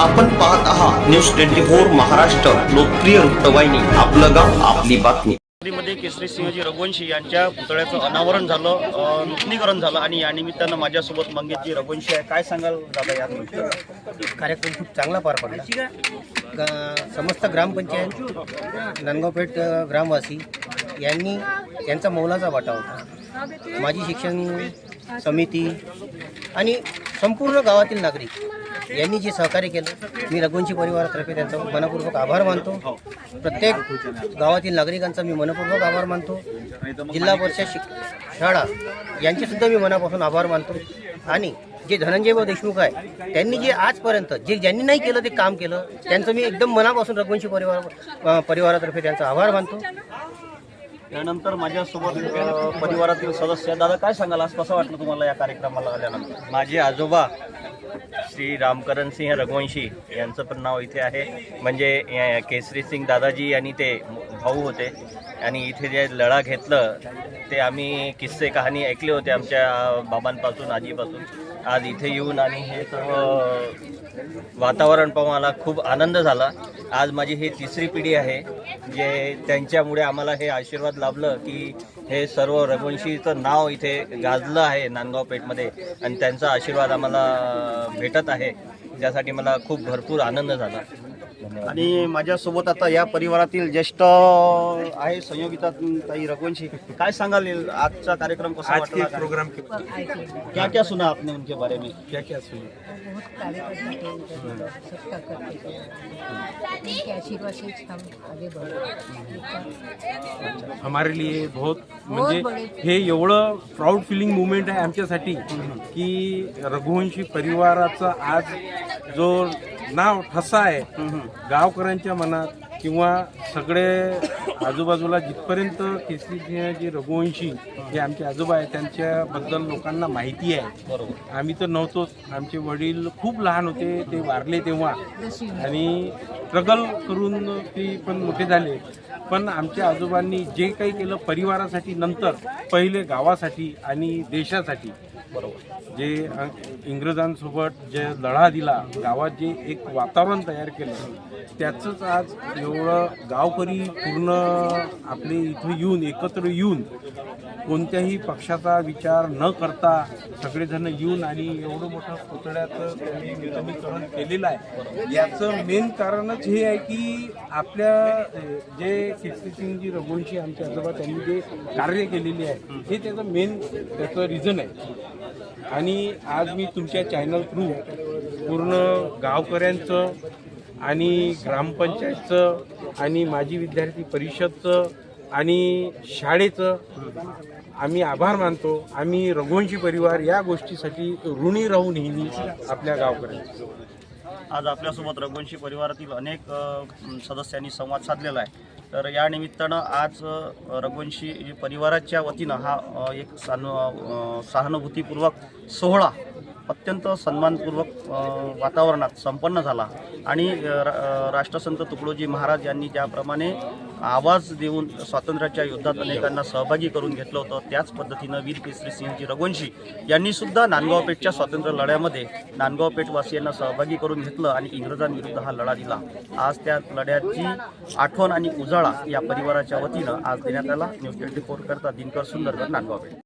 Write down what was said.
आपण पाहत आहात न्यूज ट्वेंटी फोर महाराष्ट्र लोकप्रिय वृत्तवाहिनी आपलं गाव आपली बातमी. मध्ये केसरी सिंहजी रघुवंशी यांच्या पुतळ्याचं अनावरण झालं नूतनीकरण झालं आणि या निमित्तानं माझ्यासोबत मंगेशजी रघुवंशी आहे. काय सांगाल दादा या कार्यक्रम खूप चांगला पार पडला. समस्त ग्रामपंचायत नांदगावपेठ ग्रामवासी यांनी यांचा मौलाचा वाटा होता. माझी शिक्षण समिती आणि संपूर्ण गावातील नागरिक यांनी जे सहकार्य केलं मी रघुवंशी परिवारातर्फे त्यांचा मनपूर्वक आभार मानतो. प्रत्येक गावातील नागरिकांचा मी मनपूर्वक आभार मानतो. जिल्हा परिषद शिक शाळा यांचे सुद्धा मी मनापासून आभार मानतो. आणि जे धनंजय व देशमुख आहे त्यांनी जे आजपर्यंत जे ज्यांनी नाही केलं ते काम केलं त्यांचं मी एकदम मनापासून रघुवंशी परिवार परिवारातर्फे त्यांचा आभार मानतो. त्यानंतर माझ्यासोबत परिवारातील सदस्य. दादा काय सांगाल? आज कसं वाटलं तुम्हाला या कार्यक्रमाला आल्यानंतर? माझे आजोबा श्री रामकरण सिंह रघुवंशी यांचं पण नाव इथे आहे. म्हणजे केसरी सिंग दादाजी आणि ते भाऊ होते. आणि इथे जे लढा घेतलं ते आम्ही किस्से कहाणी ऐकले होते आमच्या बाबांपासून आजीपासून. आज इथे येऊन आणि हे सर्व वातावरण पाहून मला खूप आनंद झाला. आज माझी ही तिसरी पिढी आहे जे त्यांच्यामुळे आम्हाला हे आशीर्वाद लाभलं की हे सर्व रघुवंशीचं नाव इथे गाजलं आहे नांदगाव पेठमध्ये आणि त्यांचा आशीर्वाद आम्हाला भेटत आहे. ज्यासाठी मला खूप भरपूर आनंद झाला. आणि माझ्यासोबत आता या परिवारातील ज्येष्ठ आहे संयोगिता ताई रघुवंशी. काय सांगाल आजचा कार्यक्रम कसा आज के वाटला प्रोग्राम के क्या क्या सुना आपने उनके बारे में? क्या क्या सुने? बहुत कार्य करते थे इधर उधर सबका करते थे उनके आशीर्वाद से हम आगे बढ़े. हमारे लिए बहुत बहुत म्हणजे बडे. हे एवढं प्राऊड फिलिंग मुवमेंट आहे आमच्यासाठी की रघुवंशी परिवाराचा आज जो नाव ठसा आहे. गावकऱ्यांच्या मनात किंवा सगळे आजूबाजूला जिथपर्यंत केसरी सिंहजी रघुवंशी जे आमचे आजोबा आहेत त्यांच्याबद्दल लोकांना माहिती आहे. बरोबर. आम्ही तर नव्हतोच. आमचे वडील खूप लहान होते ते वारले तेव्हा. आणि स्ट्रगल करून ते पण मोठे झाले. पण आमच्या आजोबांनी जे काही केलं परिवारासाठी नंतर पहिले गावासाठी आणि देशासाठी जे इंग्रजांसोबत जे लढा दिला गावात जे एक वातावरण तयार केलं त्याचंच आज एवढं गावकरी पूर्ण आपले इथं येऊन एकत्र येऊन कोणत्याही पक्षाचा विचार न करता सगळेजण येऊन आणि एवढं मोठं पुतळ्याचं त्यांनी नूतनीकरण केलेलं आहे. याचं मेन कारणच हे आहे की आपल्या जे कीर्तिसिंगजी रघुवंशी आमचे आजोबा त्यांनी जे कार्य केलेले आहे हे त्याचं मेन त्याचं रिझन आहे. आणि आज मी तुमच्या चॅनल थ्रू पूर्ण गावकऱ्यांचं आणि ग्रामपंचायतचं आणि माजी विद्यार्थी परिषदचं आणि शाळेचं आम्ही आभार मानतो. आम्ही रघुवंशी परिवार या गोष्टीसाठी ऋणी राहू नेहमी आपल्या गावकऱ्यांचं. आज आपल्यासोबत रघुवंशी परिवारातील अनेक सदस्यांनी संवाद साधलेला आहे. तर या निमित्तानं आज रघुवंशी परिवाराच्या वतीनं हा एक सान सहानुभूतीपूर्वक सोहळा अत्यंत सन्मानपूर्वक वातावरणात संपन्न झाला. आणि रा- राष्ट्रसंत तुकडोजी महाराज यांनी ज्याप्रमाणे आवाज देऊन स्वातंत्र्याच्या युद्धात अनेकांना सहभागी करून घेतलं होतं. त्याच पद्धतीनं वीर केसरी सिंहजी रघुवंशी यांनीसुद्धा नांदगावपेठच्या स्वातंत्र्य लढ्यामध्ये नांदगाव वासियांना सहभागी करून घेतलं आणि इंग्रजांविरुद्ध हा लढा दिला. आज त्या लढ्याची आठवण आणि उजाळा या परिवाराच्या वतीनं आज देण्यात आला. न्यूज ट्वेंटी फोर करता दिनकर सुंदरकर नांदगावपेठ